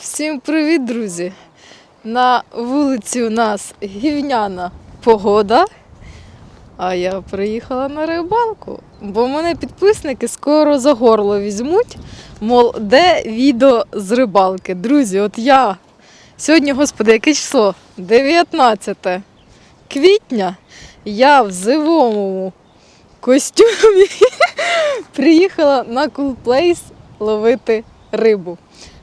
Всім привіт, друзі! На вулиці у нас гівняна погода. А я приїхала на рибалку, бо мене підписники скоро за горло візьмуть. Мол, де відео з рибалки? Друзі, от я сьогодні, господи, яке число? 19 квітня. Я в зимовому костюмі приїхала на Cool ловити рибу.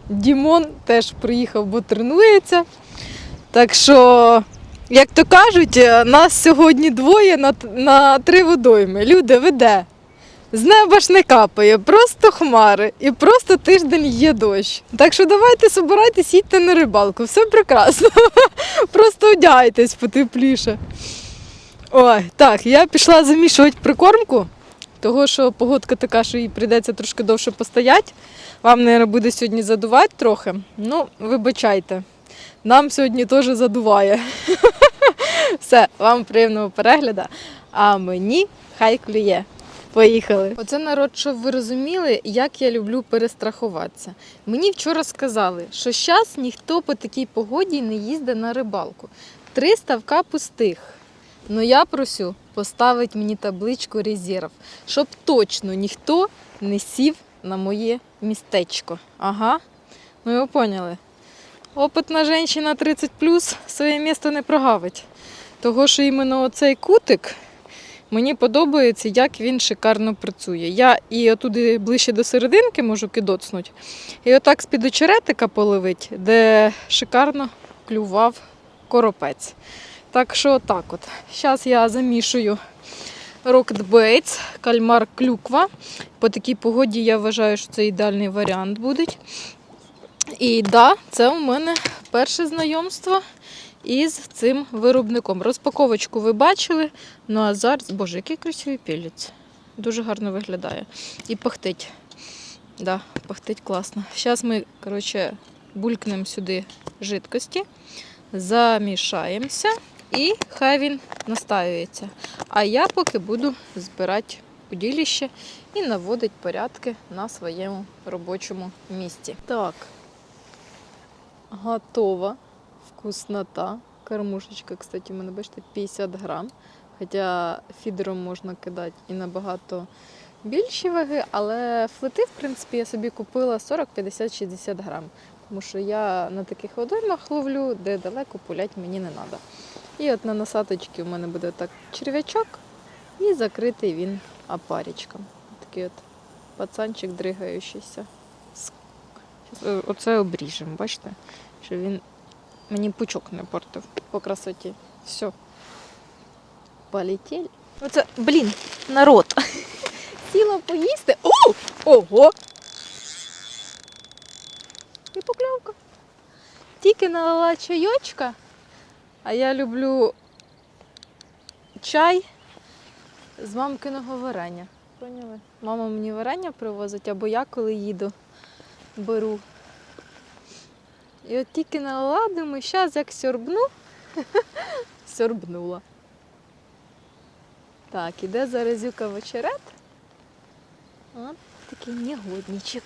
Дімон теж приїхав, бо тренується. Так що, як то кажуть, е, нас сьогодні двоє на, на три водойми. Люди, ви де? З неба ж не капає, просто хмари і просто тиждень є дощ. Так що давайте собирайтесь, їдьте на рибалку, все прекрасно. Просто одягайтесь потепліше. Ой, так, я пішла замішувати прикормку, того що погодка така, що їй прийдеться трошки довше постояти. Вам, мабуть, буде сьогодні задувати трохи. Ну, вибачайте. Нам сьогодні теж задуває. Все, вам приємного перегляду, а мені хай клює. Поїхали. Оце народ, щоб ви розуміли, як я люблю перестрахуватися. Мені вчора сказали, що зараз ніхто по такій погоді не їздить на рибалку. Три ставка пустих. Ну я просю поставити мені табличку резерв, щоб точно ніхто не сів на моє містечко. Ага. Ну ви поняли. Опитна жінка 30 своє місто не прогавить. Того, що іменно оцей кутик мені подобається, як він шикарно працює. Я і отуди ближче до серединки можу кидоцнути. І отак з-під очеретика половить, де шикарно клював коропець. Так що так от. Зараз я замішую Baits, кальмар клюква. По такій погоді я вважаю, що це ідеальний варіант буде. І да, це у мене перше знайомство із цим виробником. Розпаковочку ви бачили. Ну а зараз, боже, який красивий пілець. Дуже гарно виглядає. І пахтить. Да, пахтить класно. Зараз ми, коротше, булькнемо сюди жидкості, замішаємося і хай він настаюється. А я поки буду збирати уділіще і наводити порядки на своєму робочому місці. Так, готова вкуснота. Кормушечка, кстати, у мене, бачите, 50 грам. Хоча фідером можна кидати і набагато більші ваги, але флети, в принципі, я собі купила 40, 50, 60 грам. Тому що я на таких водоймах ловлю, де далеко пулять мені не треба. І от на насадочці у мене буде так черв'ячок і закритий він опарічком. Такий от пацанчик дригаючийся. Е, Оце обріжемо, бачите? Щоб він мені пучок не портив по красоті. Все. Полетіли. Оце, блін, народ. Сіла поїсти. О! Ого! І покльовка. Тільки налила чайочка, а я люблю чай з мамкиного варення. Поняли? Мама мені варення привозить, або я коли їду, беру. І от тільки налила, думаю, зараз як сьорбну, сьорбнула. Так, іде заразюка в очерет. От такий негодничок.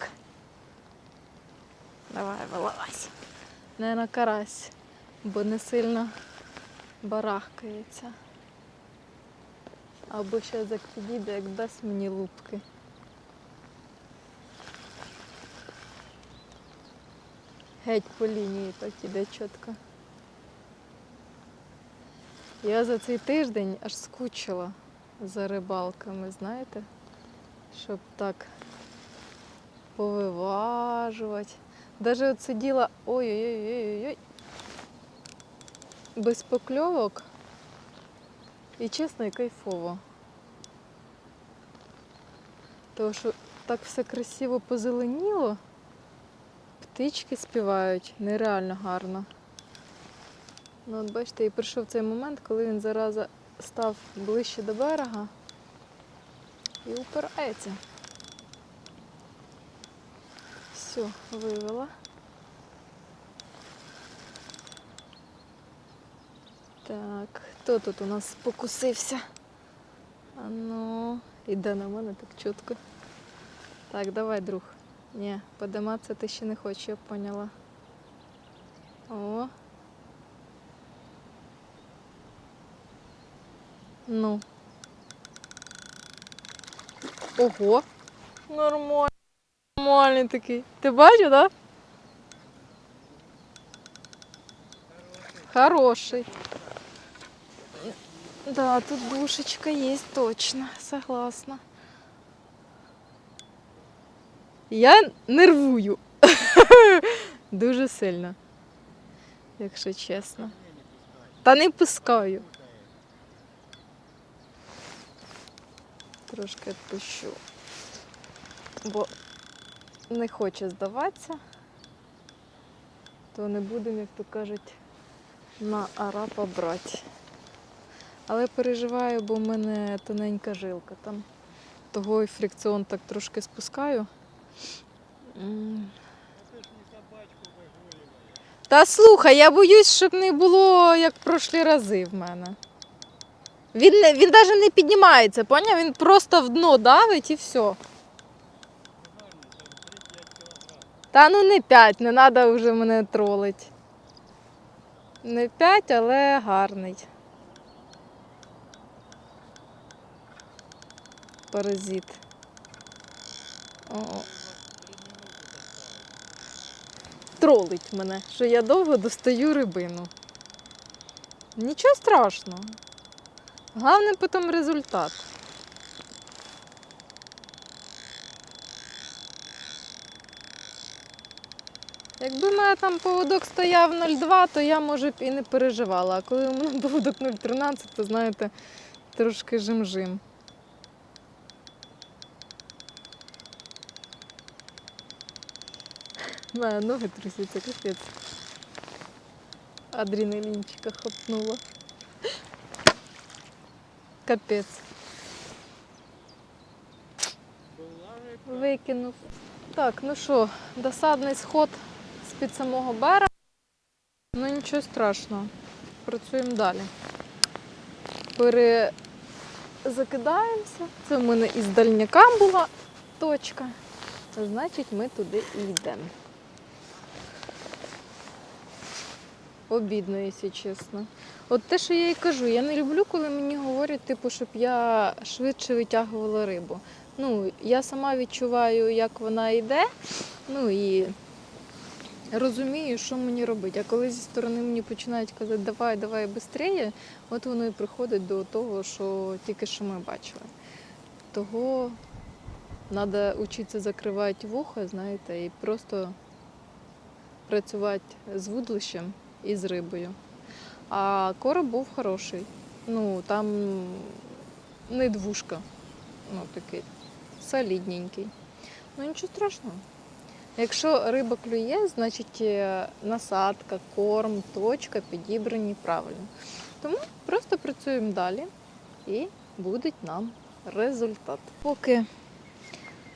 Давай, вилазь. Не на карась, бо не сильно барахкається. Або ще як підійде, як дасть мені лупки. Геть по лінії так іде чітко. Я за цей тиждень аж скучила за рибалками, знаєте, щоб так повиважувати. Даже от сиділа ой-ой-ой-ой-ой. Без покльовок. І чесно, і кайфово. Тому що так все красиво позеленіло, птички співають нереально гарно. Ну, от бачите, і прийшов цей момент, коли він зараза став ближче до берега і упирається. Все, вивела. Так, хто тут у нас покусився? А ну, іде на мене так чітко. Так, давай, друг. Ні, подиматися ти ще не хочеш, я поняла. О. Ну. Ого. Нормально. Нормальний такий. Ти бачив, так? Да? Хороший. Да, тут душечка есть точно, согласна. Я нервую. Дуже сильно, якщо чесно. Та не пускаю. Трошки відпущу. Бо не хоче здаватися, то не будемо, як то кажуть, на арапа брати. Але переживаю, бо в мене тоненька жилка там. Того і фрикціон так трошки спускаю. Та слухай, я боюсь, щоб не було як прошлі рази в мене. Він, він навіть не піднімається, поняв? Він просто в дно давить і все. Та ну не 5, не треба вже мене тролить. Не 5, але гарний. Паразит. О. Тролить мене, що я довго достаю рибину. Нічого страшного. Головне потім результат. Якби в мене там поводок стояв 0,2, то я, може, б і не переживала. А коли у мене поводок 0,13, то знаєте, трошки жим-жим. Мене ноги трусяться, капець. Адреналінчика хапнула. Капець. Викинув. Так, ну що, досадний сход з-під самого берега. Ну нічого страшного. Працюємо далі. Перезакидаємося. Це в мене із дальняка була точка. Значить, ми туди і йдемо. Обідно, якщо чесно. От те, що я і кажу, я не люблю, коли мені говорять, типу, щоб я швидше витягувала рибу. Ну, я сама відчуваю, як вона йде, ну і розумію, що мені робити. А коли зі сторони мені починають казати, давай, давай швидше, от воно і приходить до того, що тільки що ми бачили. Того треба вчитися закривати вуха, знаєте, і просто працювати з вудлищем і з рибою. А короб був хороший. Ну, там не двушка, ну такий солідненький. Ну нічого страшного. Якщо риба клює, значить е, насадка, корм, точка підібрані правильно. Тому просто працюємо далі і буде нам результат. Поки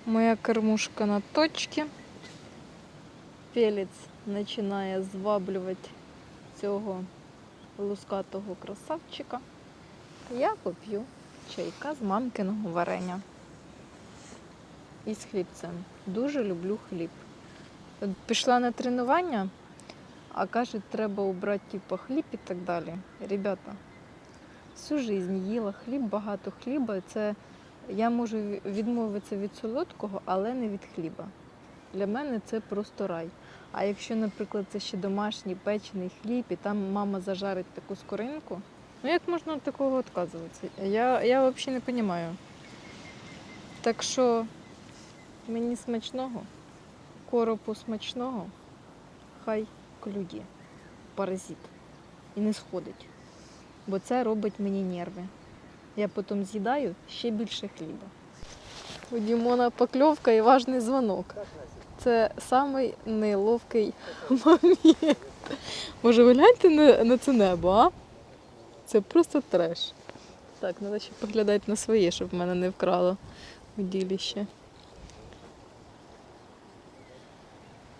моя кормушка на точці, пелець починає зваблювати цього лускатого красавчика, я поп'ю чайка з мамкиного варення із хлібцем. Дуже люблю хліб. Пішла на тренування, а кажуть, треба убрати типу, хліб і так далі. Ребята, всю життя їла хліб, багато хліба. Це я можу відмовитися від солодкого, але не від хліба. Для мене це просто рай. А якщо, наприклад, це ще домашній печений хліб, і там мама зажарить таку скоринку, ну як можна від такого відказуватися? Я, я взагалі не розумію. Так що мені смачного, коропу смачного, хай клює, паразит. І не сходить. Бо це робить мені нерви. Я потім з'їдаю ще більше хліба. У Дімона покльовка і важний дзвонок. Це самий неловкий момент. Може, ви гляньте на, на це небо, а? Це просто треш. Так, треба ще поглядати на своє, щоб мене не вкрало удилище.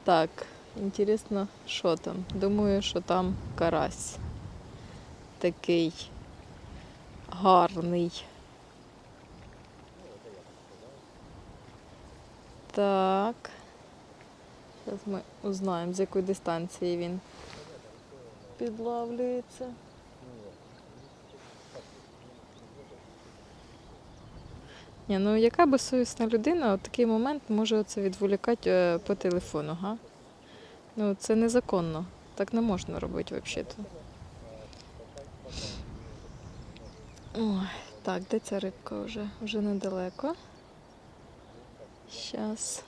Так, інтересно, що там? Думаю, що там карась. Такий гарний. Так. Зараз ми узнаємо, з якої дистанції він. підлавлюється. Ні, ну яка безсовісна людина в такий момент може оце відволікати е, по телефону, га? Ну, це незаконно. Так не можна робити взагалі-то. Ой, так, де ця рибка вже? Вже недалеко. Щас.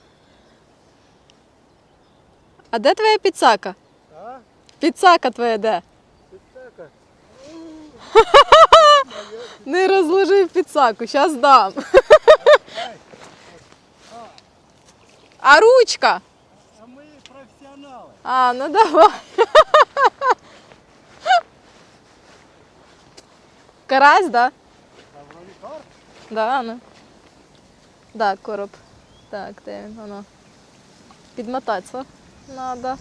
А де твоя піцака? А? Піцака твоя де? Пицака? Не розложив піцаку, зараз дам. А ручка? А ми професіонали. А, ну давай. Карась, да? Да, ну. Да, короб. Так, де він воно? Підмотатися надо.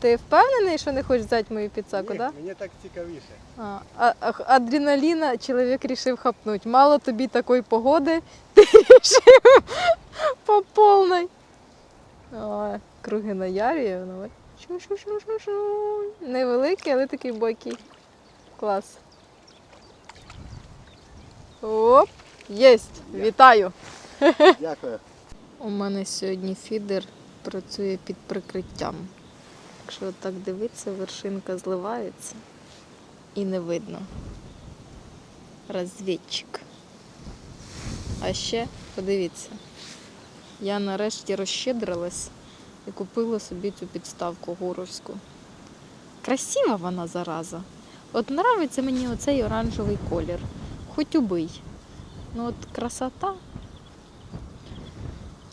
Ти впевнений, що не хочеш взяти мою Ні, да? Мені так цікавіше. А, а, а- адреналіна чоловік рішив хапнуть. Мало тобі такої погоди, ти рішив по повній. Ой, круги воно. ой. Шу-шу-шу-шу-шу. Невеликий, але такий бойкий. Клас. Оп, єсть! Вітаю! Дякую. У мене сьогодні фідер працює під прикриттям. Якщо так дивитися, вершинка зливається і не видно. Розвідчик. А ще подивіться, я нарешті розщедрилась і купила собі цю підставку горовську. Красива вона зараза. От нравиться мені оцей оранжевий колір. Хоч убий. Ну от красота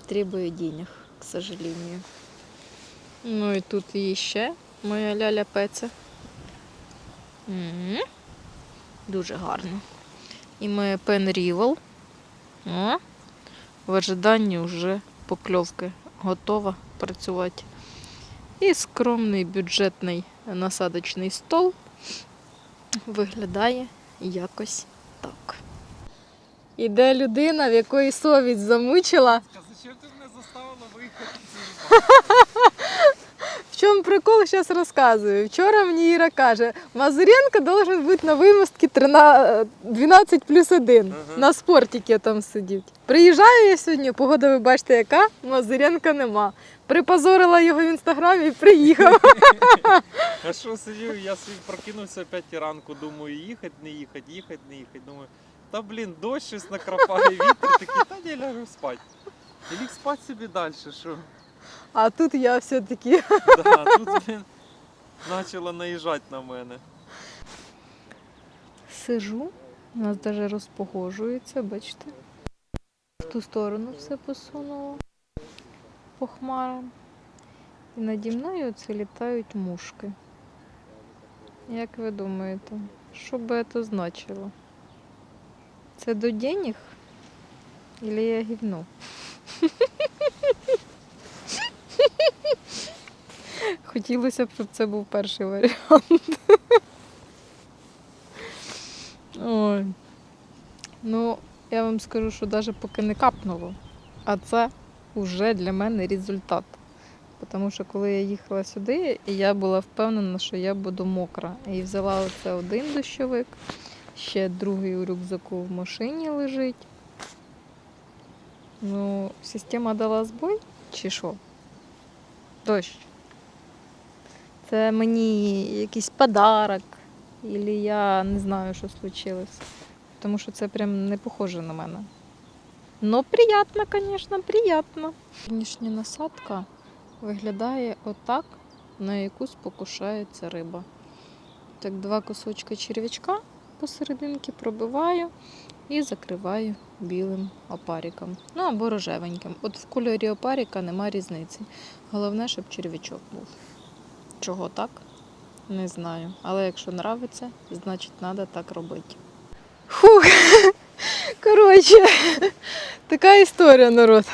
требует денег, к сожалению. Ну і тут є ще моя ляля Пеця. М. Дуже гарно. І моя Пен Рівел. О, в ожиданні вже покльовки готова працювати. І скромний бюджетний насадочний стол виглядає якось так. Іде людина, в якої совість замучила. Зачем ти мене заставила виїхати? В чому прикол, зараз розказую. Вчора мені Іра каже, Мазуренко должен бути на вимостці 12 плюс 1. Ага. На спортіки там сидіть. Приїжджаю я сьогодні, погода ви бачите яка, Мазуренка нема. Припозорила його в інстаграмі і приїхав. А що сидів, я собі прокинувся о 5 ранку, думаю, їхати, не їхати, їхати, не їхати. Думаю, та блін, дощ щось накрапає, вітер такий, та я лягу спати. І ліг спати собі далі, що? А тут я все-таки. Да, тут, блін, почала наїжджати на мене. Сижу, у нас навіть розпогожується, бачите. В ту сторону все посунуло по хмарам. І наді мною це літають мушки. Як ви думаєте, що би це значило? Це до денег? Или я гівно? Хотілося б, щоб це був перший варіант. Ой. Ну, я вам скажу, що навіть поки не капнуло, а це вже для мене результат. Тому що коли я їхала сюди, я була впевнена, що я буду мокра. І взяла оце один дощовик, ще другий у рюкзаку в машині лежить. Ну, система дала збой чи що? Дощ. Це мені якийсь подарок, або я не знаю, що случилось. Тому що це прям не похоже на мене. Ну, приємно, звісно, приємно. Сьогоднішня насадка виглядає отак, на яку спокушається риба. Так, два кусочки черв'ячка посерединки пробиваю і закриваю білим опариком. Ну або рожевеньким. От в кольорі опарика нема різниці. Головне, щоб черв'ячок був. Чого так? Не знаю. Але якщо нравиться, значить треба так робити. Фух. Коротше, така історія, народ.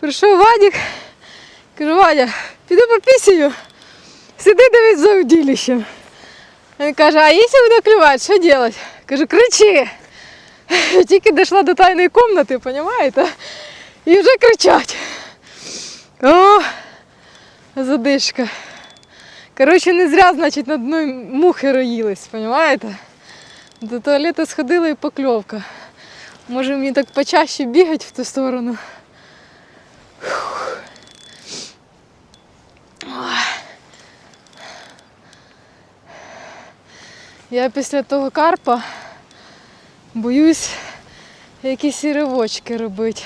Прийшов Вадік, каже, Вадя, піду попісію, сиди дивись за удилищем. Він каже, а якщо буду клювати, що робити? Кажу, кричи. Тільки дійшла до тайної кімнати, розумієте? І вже кричать. О, задишка. Коротше, не зря, значить, над мною мухи роїлись, розумієте? До туалету сходила і покльовка. Може мені так почаще бігати в ту сторону. Я після того карпа боюсь якісь ривочки робити.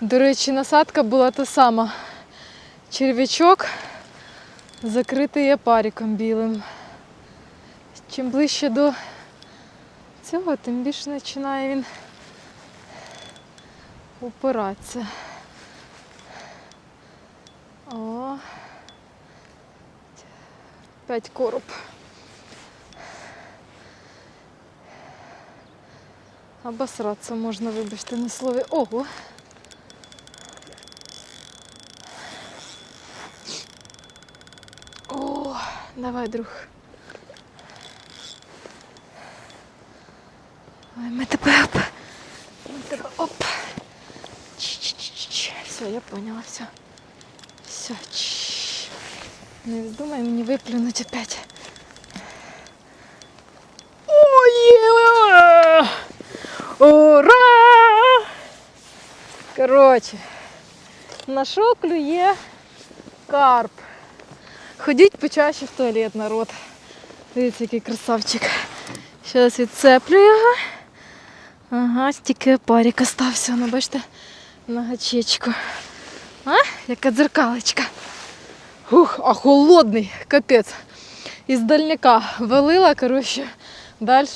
До речі, насадка була та сама. Черв'ячок закритий опариком білим. Чим ближче до цього, тим більше починає він упиратися. О. П'ять короб. Обосратися можна, вибачте, на слові. Ого. Давай, друг. Ой, ми тебе оп. Ми тебе оп. Ч-ч-ч-ч. Все, я поняла, все. Все. Ч. Не вздумай мені виплюнуть опять. Ой! Ура! Коротше, на що клює карп. Ходіть почаще в туалет, народ. Дивіться, який красавчик. Зараз відцеплю його. Ага, стільки парік остався, ну бачите, на гачечку. А? Яка дзеркалочка. Ух, а холодний, капець. Із дальняка валила, коротше, далі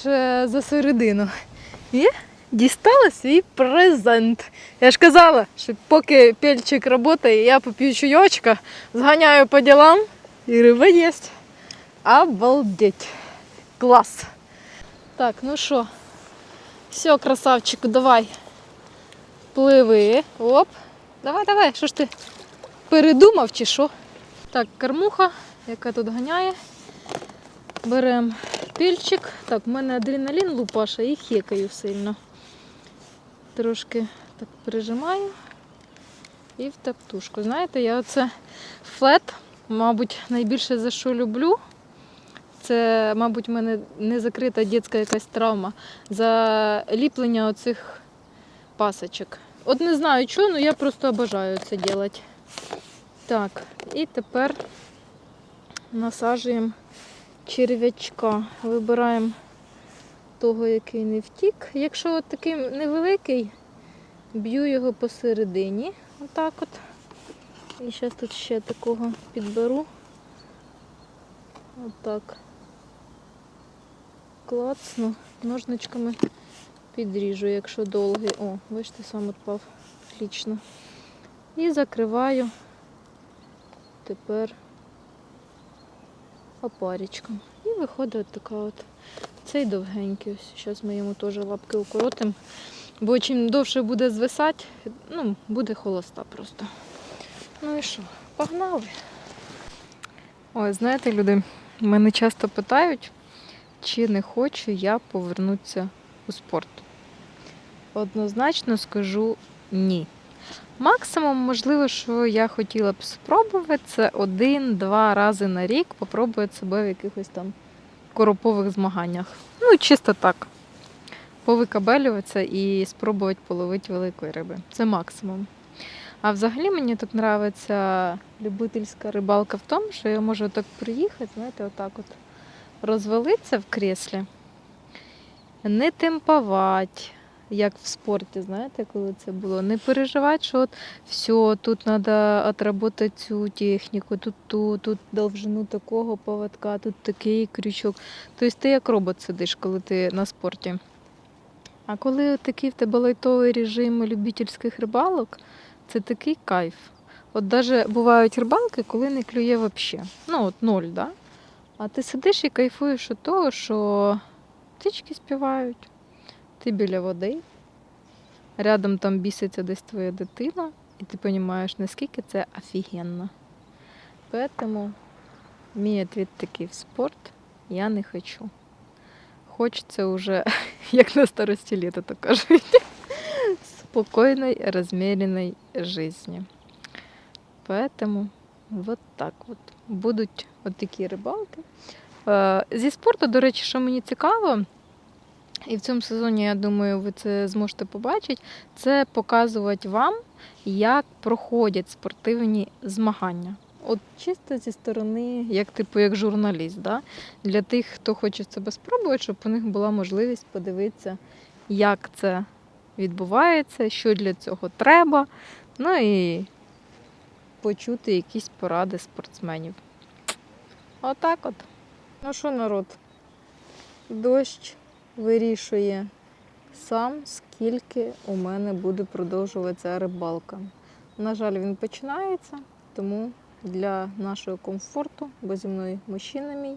за середину. І дістала свій презент. Я ж казала, що поки пельчик працює, я поп'ю чайочка, зганяю по ділам і риба є. Обалдеть. Клас. Так, ну що, все, красавчику, давай. Пливи. Оп. Давай, давай, що ж ти передумав чи що? Так, кормуха, яка тут ганяє. Беремо пільчик. Так, в мене адреналін лупаша і хекаю сильно. Трошки так прижимаю і в таптушку. Знаєте, я оце флет, мабуть, найбільше за що люблю. Це, мабуть, в мене не закрита дитяча якась травма. За ліплення оцих пасочок. От не знаю чого, але я просто обожаю це робити. Так, і тепер насаджуємо черв'ячка. Вибираємо того, який не втік. Якщо от такий невеликий, б'ю його посередині. Отак от. І зараз тут ще такого підберу. Отак. Клацну. Ножничками підріжу, якщо довгий. О, бачите, сам відпав. Отлично. І закриваю тепер опарічком. І виходить от така от. Цей довгенький. Ось. Зараз ми йому теж лапки укоротимо. Бо чим довше буде звисати, ну, буде холоста просто. Ну і що, погнали. Ой, знаєте, люди, мене часто питають, чи не хочу я повернутися у спорт. Однозначно скажу ні. Максимум, можливо, що я хотіла б спробувати, це один-два рази на рік попробувати себе в якихось там коропових змаганнях. Ну, чисто так. Повикабелюватися і спробувати половити великої риби. Це максимум. А взагалі мені так подобається любительська рибалка в тому, що я можу так приїхати, знаєте, отак от розвалитися в креслі, не темпувати, як в спорті, знаєте, коли це було. Не переживати, що от все, тут треба отработати цю техніку, тут ту, тут довжину такого поводка, тут такий крючок. Тобто ти як робот сидиш, коли ти на спорті. А коли такий в тебе лайтовий режим любительських рибалок, це такий кайф. От навіть бувають рибалки, коли не клює взагалі. Ну, от ноль, да? А ти сидиш і кайфуєш від того, що птички співають, ти біля води, рядом там біситься десь твоя дитина, і ти розумієш, наскільки це офігенно. Тому мій відповідь такий в спорт я не хочу. Хочеться вже, як на старості літа, то кажуть, спокійної, розміреній житті. Поэтому От так от. Будуть от такі рибалки. Е, Зі спорту, до речі, що мені цікаво, і в цьому сезоні, я думаю, ви це зможете побачити, це показувати вам, як проходять спортивні змагання. От чисто зі сторони, як типу, як журналіст, да? для тих, хто хоче себе спробувати, щоб у них була можливість подивитися, як це відбувається, що для цього треба. Ну і почути якісь поради спортсменів. Отак от. Ну що, народ? Дощ вирішує сам, скільки у мене буде продовжуватися рибалка. На жаль, він починається, тому для нашого комфорту, бо зі мною мужчина мій,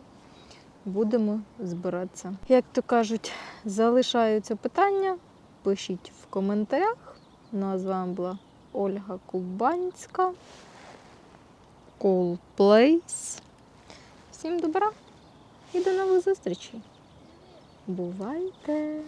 будемо збиратися. Як то кажуть, залишаються питання, пишіть в коментарях. Ну а з вами була Ольга Кубанська. Call Place. Всім добра і до нових зустрічей. Бувайте!